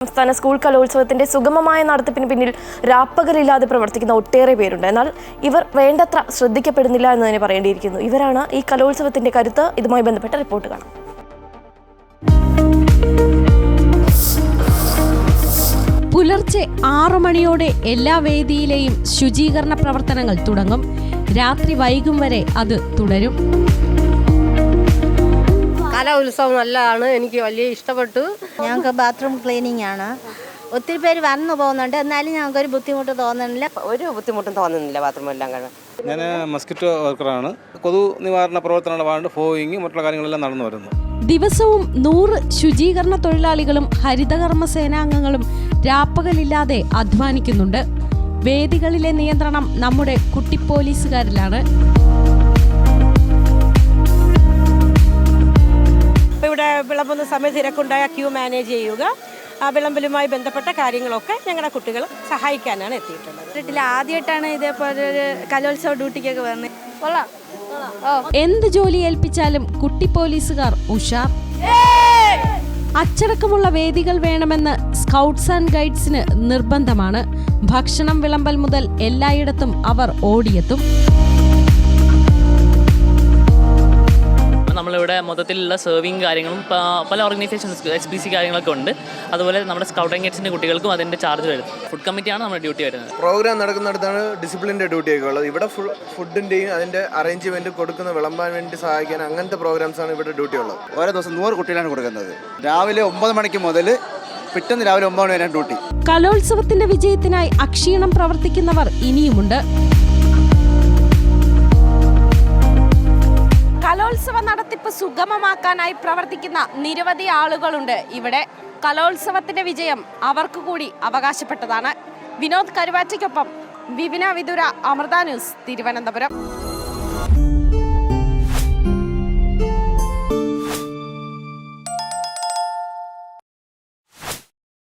സംസ്ഥാന സ്കൂൾ കലോത്സവത്തിന്റെ സുഗമമായ നടത്തിപ്പിന് പിന്നിൽ രാപ്പകലില്ലാതെ പ്രവർത്തിക്കുന്ന ഒട്ടേറെ പേരുണ്ട്. എന്നാൽ ഇവർ വേണ്ടത്ര ശ്രദ്ധിക്കപ്പെടുന്നില്ല എന്ന് തന്നെ പറയേണ്ടിയിരിക്കുന്നു. ഇവരാണ് ഈ കലോത്സവത്തിന്റെ കരുത്ത്. ഇതുമായി ബന്ധപ്പെട്ട റിപ്പോർട്ട് കാണാം. പുലർച്ചെ ആറു മണിയോടെ എല്ലാ വേദിയിലെയും ശുചീകരണ പ്രവർത്തനങ്ങൾ തുടങ്ങും. രാത്രി വൈകും വരെ അത് തുടരും. കലോത്സവം നല്ലതാണ്. എനിക്ക് വലിയ ഇഷ്ടപ്പെട്ടു. ഞങ്ങൾക്ക് ബാത്റൂം ക്ലീനിങ് ആണ്. ഒത്തിരി പേര് വന്നു പോകുന്നുണ്ട്. എന്നാലും ഞങ്ങൾക്ക് ഒരു ബുദ്ധിമുട്ട് തോന്നുന്നില്ല. ഒരു ബുദ്ധിമുട്ടും തോന്നുന്നില്ല ബാത്റൂം എല്ലാം കഴിഞ്ഞു ഞാൻ മസ്കിറ്റോ വർക്കറാണ് കൊതു നിവാരണ പ്രവർത്തനങ്ങളുടെ ഭാഗമായിട്ട് ഫോയിങ് മറ്റുള്ള കാര്യങ്ങളെല്ലാം നടന്നു വരുന്നു. ദിവസവും നൂറ് ശുചീകരണ തൊഴിലാളികളും ഹരിതകർമ്മ സേനാംഗങ്ങളും രാപ്പകലില്ലാതെ അധ്വാനിക്കുന്നുണ്ട്. വേദികളിലെ നിയന്ത്രണം നമ്മുടെ കുട്ടിപ്പോലീസുകാരിലാണ് അപ്പോൾ വിളമ്പുന്ന സമയത്ത് തിരക്കുണ്ടായ ക്യൂ മാനേജ് ചെയ്യുക. ആ വിളമ്പലുമായി ബന്ധപ്പെട്ട കാര്യങ്ങളൊക്കെ ഞങ്ങളുടെ കുട്ടികൾ സഹായിക്കാനാണ് എത്തിയിട്ടുള്ളത്. വീട്ടിൽ ആദ്യമായിട്ടാണ് ഇതേപോലെ ഒരു കലോത്സവ ഡ്യൂട്ടിക്കൊക്കെ വന്നത് കൊള്ളാം. എന്ത് ജോലി ഏൽപ്പിച്ചാലും കുട്ടി പോലീസുകാർ ഉഷാർ. അച്ചടക്കമുള്ള വേദികൾ വേണമെന്ന് സ്കൗട്ട്സ് ആൻഡ് ഗൈഡ്സിന് നിർബന്ധമാണ്. ഭക്ഷണം വിളമ്പൽ മുതൽ എല്ലായിടത്തും അവർ ഓടിയെത്തും. നമ്മളിവിടെ മൊത്തത്തിലുള്ള സെർവിങ് കാര്യങ്ങളും പല ഓർഗനൈസേഷൻസ് എസ് ബി സി കാര്യങ്ങളൊക്കെ ഉണ്ട്. അതുപോലെ നമ്മുടെ സ്കൗട്ട് ആൻഡ് ഗൈഡ്സിന്റെ കുട്ടികൾക്കും അതിന്റെ ചാർജ് വരും. ഫുഡ് കമ്മിറ്റിയാണ് നമ്മുടെ ഡ്യൂട്ടി വരുന്നത്. പ്രോഗ്രാം നടക്കുന്നിടത്താണ് ഡിസിപ്ലിന്റെ ഡ്യൂട്ടിയൊക്കെ ഉള്ളത്. ഇവിടെ ഫുൾ ഫുഡിന്റെയും അതിന്റെ അറേഞ്ച്മെന്റ് കൊടുക്കുന്ന വിളമ്പാൻ വേണ്ടി സഹായിക്കാൻ അങ്ങനത്തെ പ്രോഗ്രാംസാണ് ഇവിടെ ഡ്യൂട്ടി ഉള്ളത്. ഓരോ ദിവസം നൂറ് കുട്ടികളാണ് കൊടുക്കുന്നത്. രാവിലെ ഒമ്പത് മണിക്ക് മുതൽ പിറ്റേന്ന് രാവിലെ ഒമ്പത് മണി വരെ ഡ്യൂട്ടി കലോത്സവത്തിന്റെ വിജയത്തിനായി അക്ഷീണം പ്രവർത്തിക്കുന്നവർ ഇനിയുമുണ്ട്. കലോത്സവ നടത്തിപ്പ് സുഗമമാക്കാനായി പ്രവർത്തിക്കുന്ന നിരവധി ആളുകളുണ്ട്. ഇവിടെ കലോത്സവത്തിന്റെ വിജയം അവർക്ക് കൂടി അവകാശപ്പെട്ടതാണ്. വിനോദ് കരുവാറ്റയ്ക്കൊപ്പം വിപിന വിദുര അമൃത ന്യൂസ് തിരുവനന്തപുരം.